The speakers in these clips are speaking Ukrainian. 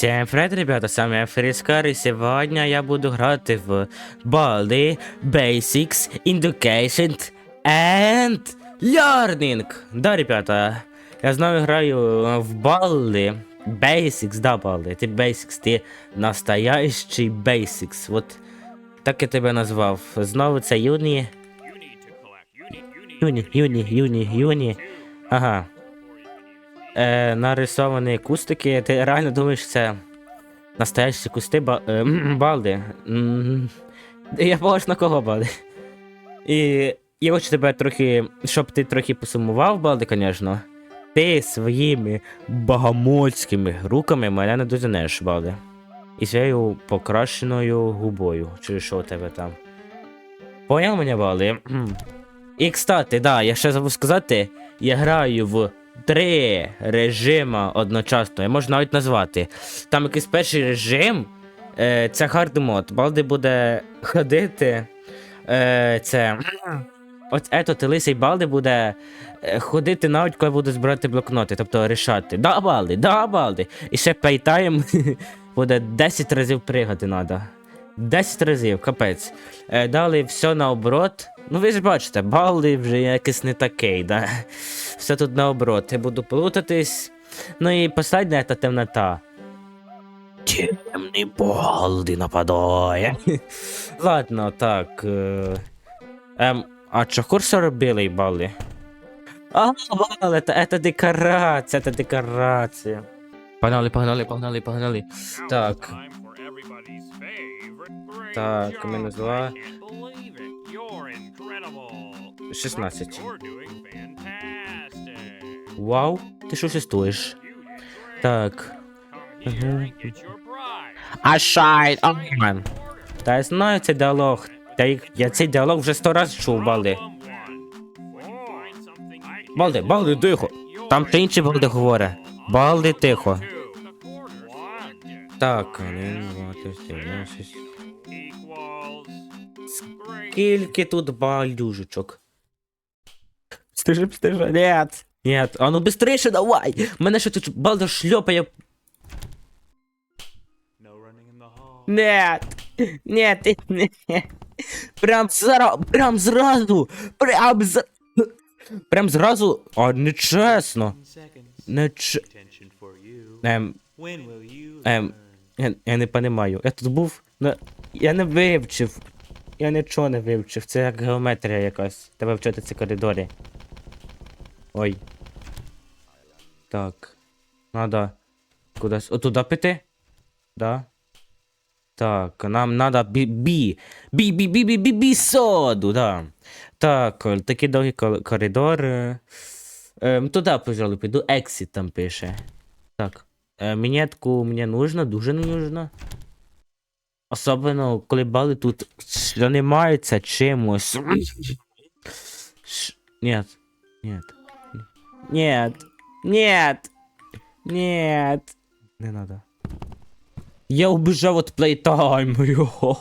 Всем привет, ребята, с вами Фрискар, и сегодня я буду играть в Baldi Basics Education and Learning. Да, ребята, я знаю, играю в Baldi Basics, да, Baldi, ты Basics, ты настоящий Basics, вот так я тебе назвав. Знову це Юні. Юні, Юні, Юні, Юні, ага. Е, нарисовані кустики. Ти реально думаєш, це настоящі кусти ба, е, балди? Я похож на кого балди? І я хочу тебе трохи, щоб ти трохи посумував, балди, звісно. Ти своїми богомольськими руками мене не дозинеш, балди. І своєю покращеною губою. Чи що у тебе там? Поняв мене, балди? І кстати, да, я ще забув сказати, я граю в три режима одночасно. Я можу навіть назвати. Там якийсь перший режим, е, це хард мод. Балди буде ходити. Е, це. От ето, ти лисий Балди буде е, ходити навіть, коли буде збирати блокноти, тобто рішати. Да, Балди, да, Балди. І ще пейтайм буде 10 разів пригати треба. 10 разів, капець. Е, далі все наоборот. Ну ви ж бачите, Балди вже якийсь не такий, да. Все тут наоборот. Я буду плутатись. Ну і последня це темнота. Темний Балди нападає. Ладно, так. Е... Ем, а чого курсор білий Балди? А, це, це декорація, це декорація. Погнали, погнали, погнали, погнали. Так. Так, мінус I два. can't believe it. You're incredible. 16. You're doing fantastic. Вау, ти що great. Так. А шайт, оман. Та я знаю цей діалог. Та я цей діалог вже сто раз чув, Балди. Балди, Балди, тихо. Там ще інші Балди говорить. Балди, тихо. Так, один, два, три, чотири, шість. Equals. Скільки тут балюжечок? Стежи, стежи, нет. Нет, а ну быстріше давай. Мене ще тут балда шльопає. Нет. Нет, нет. Прям зараз, прям зразу. Прям з... Прям зразу. А, нечесно. seconds. Неч... Attention for you. Ем, ем, я, я не понимаю. Я тут був. На... Я не вивчив. Я нічого не вивчив. Це як геометрія якась. Треба вчити ці коридорі. Ой. Так. Надо. Кудись. Отуда піти? Да. Так, нам надо бі бі. Бі бі бі бі бі соду, да. Так, такий довгий коридор. Ем, туди, пожалуй, піду. Exit там пише. Так. Е, Мінетку мені нужно, дуже не нужно. Особливо, коли бали тут займаються чимось. Нет. Нет. Нет. Нет. Нет. Не надо. Я убежав от плейтайму. йо.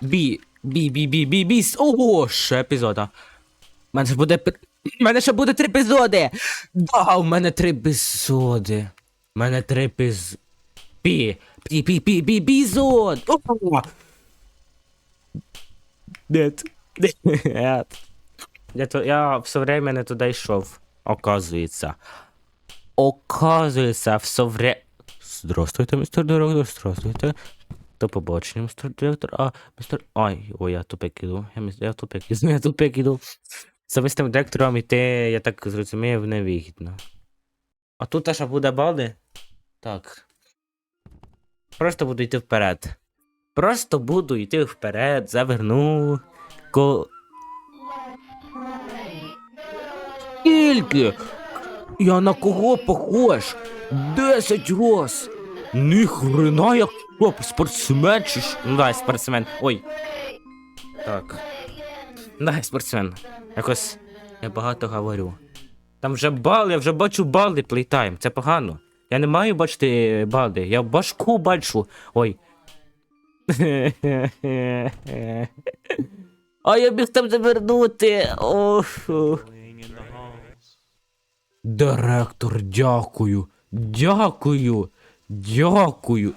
Бі. Бі, бі, бі, бі, бі. Ого, ще епізода. У мене буде. У мене ще буде три епізоди. Да, у мене три епізоди. У мене три епіз... Пі. Пі, пі, пі, пі. О! Нет. Нет. Я, то, я все время не туди йшов. Оказується. Оказується, все время... Здравствуйте, містер директор, здравствуйте. До побачення, містер директор. А, містер... Ай, ой, я тупик іду. Я, міс- я тупик іду, я тупик іду. За містером директором йти, я так зрозумів, невигідно. А тут аж буде балди? Так. Просто буду йти вперед. Просто буду йти вперед, заверну. Ко... Скільки? Я на кого похож? Десять роз. Ніхрена як топ, спортсмен чи що? Ну дай, спортсмен. Ой. Так. Дай, спортсмен. Якось я багато говорю. Там вже бал, я вже бачу бали плейтайм. Це погано. Я не маю бачити бали, я башку бачу. Ой. А я біг там завернути. Директор, дякую. Дякую. Дякую.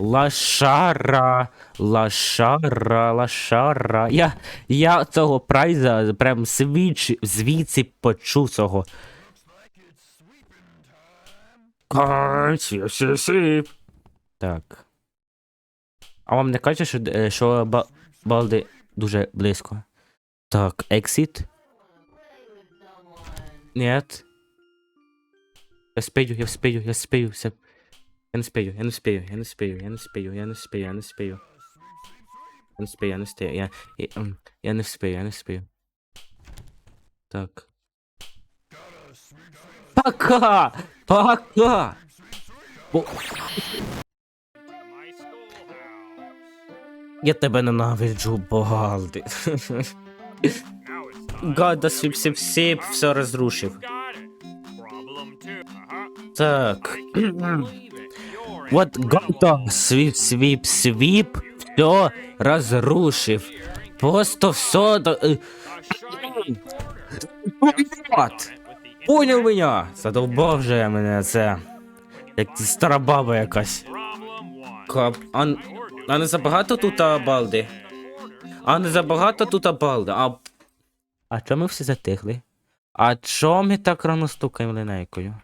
Лашара, лашара, лашара. Я, я цього прайза прям свіч, звідси почув цього. Так. А вам не каже, що, е, що ба- балди дуже близько? Так, exit. Нет. Я спею, я спею, я спею, все. Я не успею, я не успею, я не успею, я не успею, я не успею, я не успею. Я не успею, я не успею, я, я, ем, я не успею, я не успею. Так. Пока! Пока! Бо... Я тебе ненавиджу, Богалди. Гада сіп сіп сіп все розрушив. Так. Вот incredible. свіп, свіп, свіп, все розрушив. Просто все. до- е, A shiny quarter. От. On it with the Поняв мене? Це. Як стара баба якась. Кап. А, а не забагато тут а, балди? А не забагато тут а, балди? А. А чому ми всі затихли? А чому ми так рано стукаємо линейкою?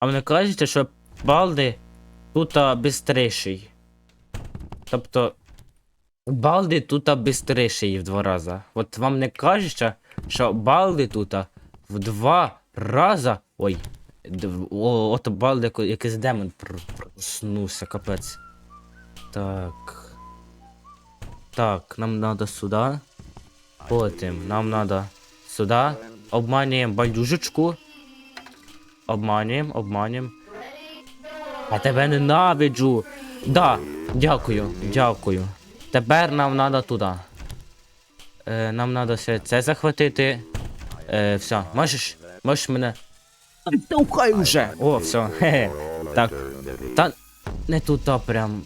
А мені кажеться, що балди тут а, бистріший. Тобто. Балди тут а, бистріший в два рази. От вам не кажеться, що балди тут в два рази. Ой. О, от балди якийсь демон проснувся, капець. Так. Так, нам надо сюди. Потім нам надо сюди. Обманюємо байдужечку. Обманюємо, обманюємо. А тебе ненавиджу. Да, дякую, дякую. Тепер нам надо туди. Е, нам надо ще це захватити. Е, все, можеш? Можеш мене. Товкай уже! О, все. Хе-хе. Так. Та не туди прям.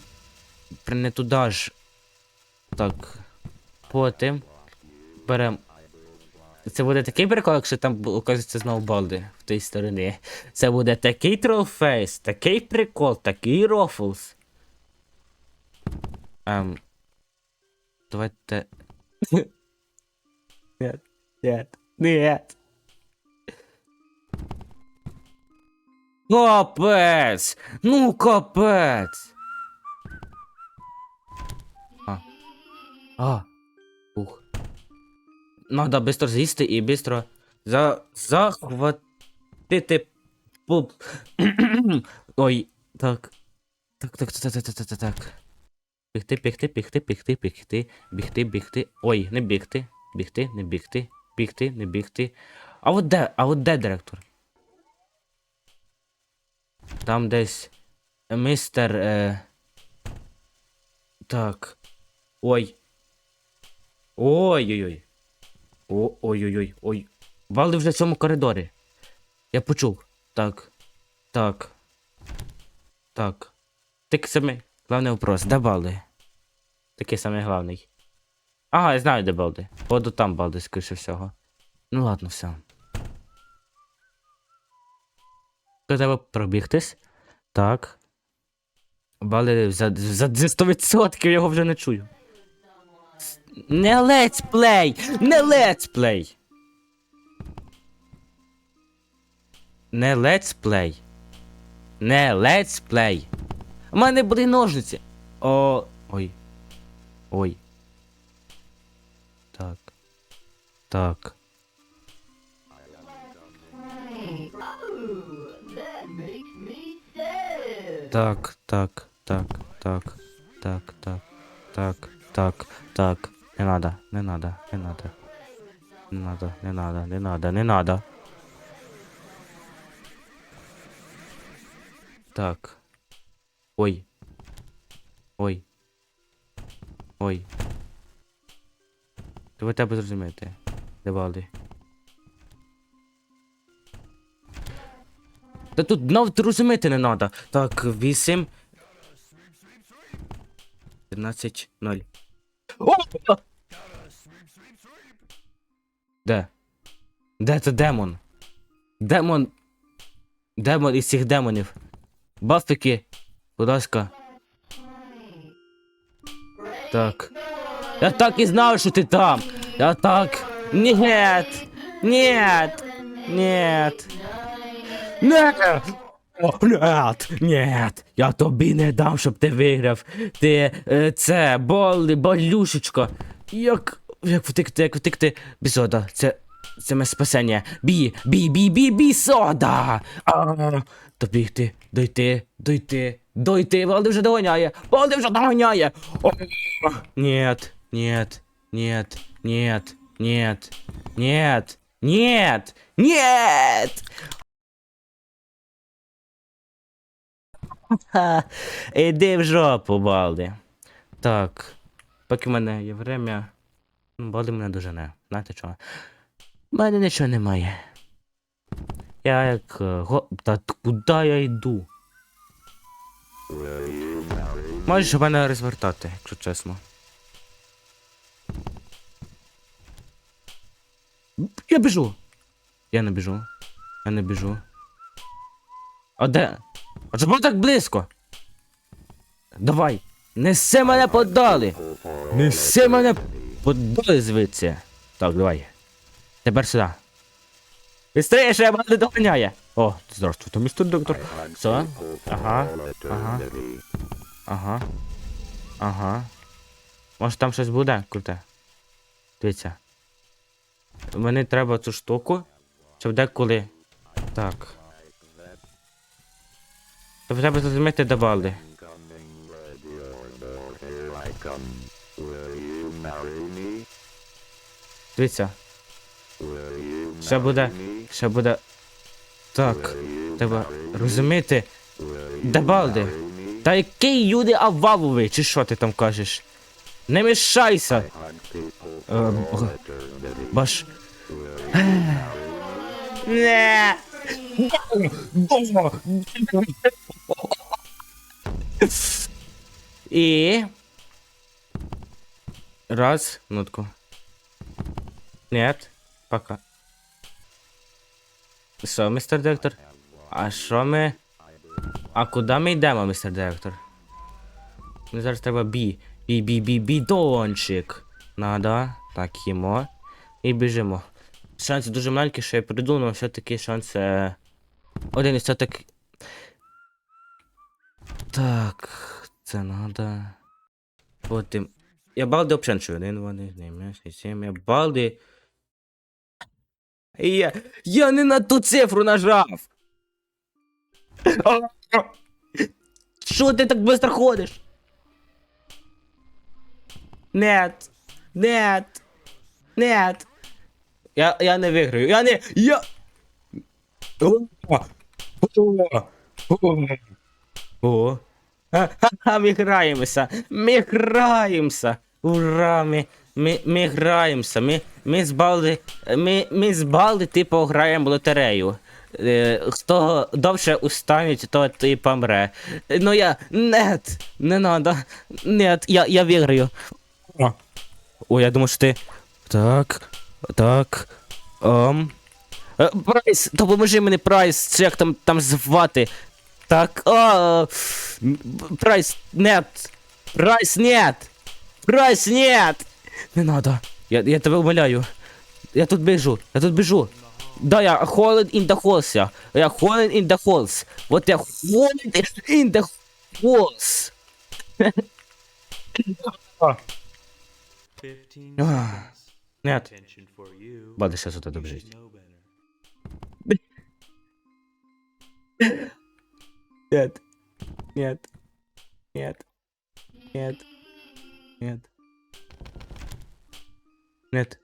Не туди ж. Так. Потім. Берем. Це буде такий прикол, якщо там знову балди в тій стороні. Це буде такий тролфейс, такий прикол, такий рофлс. Ем. Давайте. Нет, нет, нет. Капець! Ну капець! А. А. Надо быстро з'їсти і быстро за... захватити. Ой, так. Так, так, так, так, так, так, так. Бігти, бігти, бігти, бігти, бігти, бігти, бігти. Ой, не бігти, бігти, не бігти, бігти, не бігти. А от де, а от де директор? Там десь мистер. Е... Так. Ой. Ой-ой-ой. Ой-ой-ой. Ой. Балди вже в цьому коридорі. Я почув. Так. Так. Так. Такий самий. Главний вопрос. Де Балди? Такий самий главний. Ага, я знаю, де Балди. Походу там Балди, скоріше всього. Ну ладно, все. Тебе пробігтись. Так. Балди за, за, за 100% його вже не чую. Не летсплей! Не летсплей! Не летсплей. Не летсплей. У мене були ножниці. О. Ой. Ой. Так. Так. Так, так, так, так, так, так, так, так, так. Не надо, не надо, не надо. Не надо, не надо, не надо, не надо. Так. Ой. Ой. Ой. Ви тебе зрозумієте. Девалди. Та тут навіть розуміти не треба. Так, 8. 13, 0. О! Де? Де це демон? Демон. Демон із цих демонів. Бафики, будь ласка. Так. Я так і знав, що ти там. Я так. Нет. Нет. Нет. Нет. Нет, нет, я тобі не дам, щоб ти виграв. Ти е, це, боли, болюшечко. Як. Як втекти, як втекти? Бізода, це це моє спасення. Бі, бі, бі, бі, бі, сода! Добігти, дойти, дойти, дойти, Володи вже доганяє, Володи вже догоняє. Нет, нет, нет, нет, нет, нет, нет, нет. Іди в жопу, Балди. Так, поки в мене є время ну, Балди мене дуже не. Знаєте чого? У мене нічого немає. Я як. е, Го... Та куди я йду? Можеш мене розвертати, якщо чесно. Я біжу. Я не біжу. Я не біжу. А де? А чому так близько? Давай. Неси мене подали. Неси мене подали звідси. Так, давай. Тепер сюди. Быстрее, мене доганяє. О, здравствуйте, містер доктор. Все? Ага. Ага. Ага. Ага. Може там щось буде круте? Дивіться. Мені треба цю штуку, щоб деколи. Так. Тобто треба зрозуміти до балди. Дивіться. Ще буде. Ще буде. Так. Треба розуміти. Де балди? Та який Юди Авваловий, чи що ти там кажеш? Не мішайся! Е, Баш. Не. І. Раз, минутку. Нет, пока. Що, містер директор? А що ми. А куди ми йдемо, містер директор? Мені зараз треба бі. Бі, бі, бі, бідончик. Надо. Так, їмо. І біжимо. Шанси дуже маленькі, що я придумав, але все-таки шанс. е, Один із так. Так. Це надо. Потім. Я балди обченчую. Один, вони, не, сім, я балди. Я, я не на ту цифру нажав. Що ти так швидко ходиш? Нет. Нет. Нет. Я, я не виграю. Я не. Я. О. Ха-ха, ми граємося. Ми граємося. Ура, ми, ми, ми граємося. Ми, ми з Балди, ми, ми з Балди, типу, граємо в лотерею. Е, хто довше устанеть, то і помре. Ну я. Нет, не надо. Нет, я, я виграю. О, я думаю, що ти. Так. Так. Ом. Е, Прайс, допоможи мені, Прайс, чи як там, там звати. Так, о, Прайс, нет. Прайс, нет. Прайс, нет. Не надо. Я, я тебе умоляю. Я тут біжу, я тут біжу. Да, я холод in the halls, я. Я холод in the halls. Вот я холод in the halls. 15 seconds. Нет. Бади, сейчас вот это better. Нет. Нет. Нет. Нет. Нет. Нет.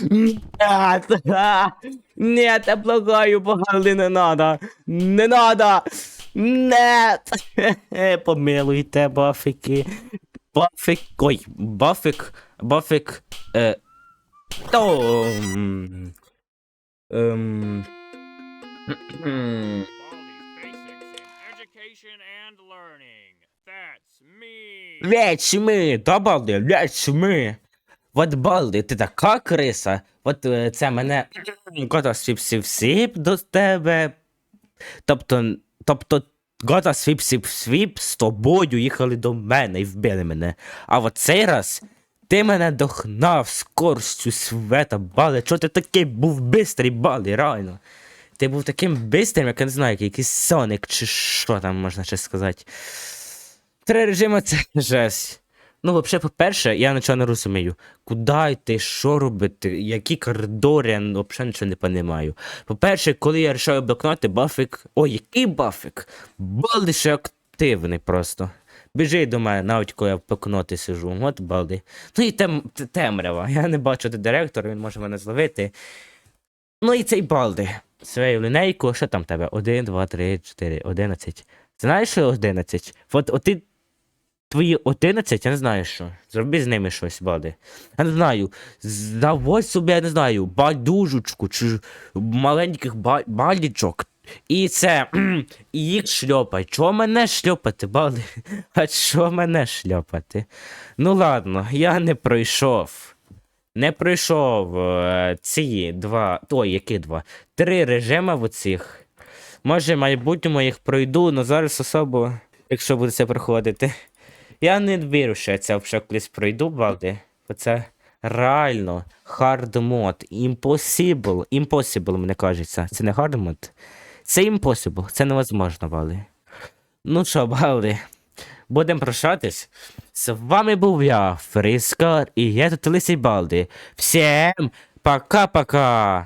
Нет. Нет, я благаю, погали, не надо. Не надо. Нет. Помилуйте, бафики. Бафик. Ой, бафик. Бафик. Е. То. Ем. Let's me, да, балди, let's me. От балди, ти така криса. От е, це мене года свіп сіп сіп до тебе. Тобто, тобто, года свіп сіп свіп з тобою їхали до мене і вбили мене. А от цей раз ти мене догнав скоростю света, бали. Чого ти такий був бистрий, бали, реально? Ти був таким бистрим, як я не знаю, якийсь Соник, чи що там можна ще сказати. Три режими це жесть. Ну, взагалі, по-перше, я нічого не розумію. Куди йти, що робити, які коридори, я взагалі нічого не розумію. По-перше, коли я вирішаю блокноти, бафик. Ой, який бафик? Балди ще активний просто. Біжи до мене, навіть коли я в блокноти сижу. От балди. Ну і тем, темрява. Я не бачу, де директор, він може мене зловити. Ну і цей балди. Свою лінейку, що там тебе? 1, 2, 3, 4, 11. Знаєш, що 11? От, от ти твої 11, я не знаю що. Зроби з ними щось, бади. Я не знаю. Заводь собі, я не знаю, байдужечку чи маленьких ба- балічок. І це. І їх шльопай. Чого мене шльопати, бади? А чого мене шльопати? Ну ладно, я не пройшов. Не пройшов е, ці два. Ой, які два? Три режими в оцих. Може, в майбутньому їх пройду, але зараз особо, якщо буду це проходити. Я не вірю, що я це вже колись пройду, балди. Бо це реально hard мод. Impossible. Impossible, мені кажеться. Це не hard мод. Це impossible. Це невозможно, балди. Ну що, балди. Будемо прощатись. З вами був я, Фрискар, і я тут Лисий Балди. Всім пока-пока!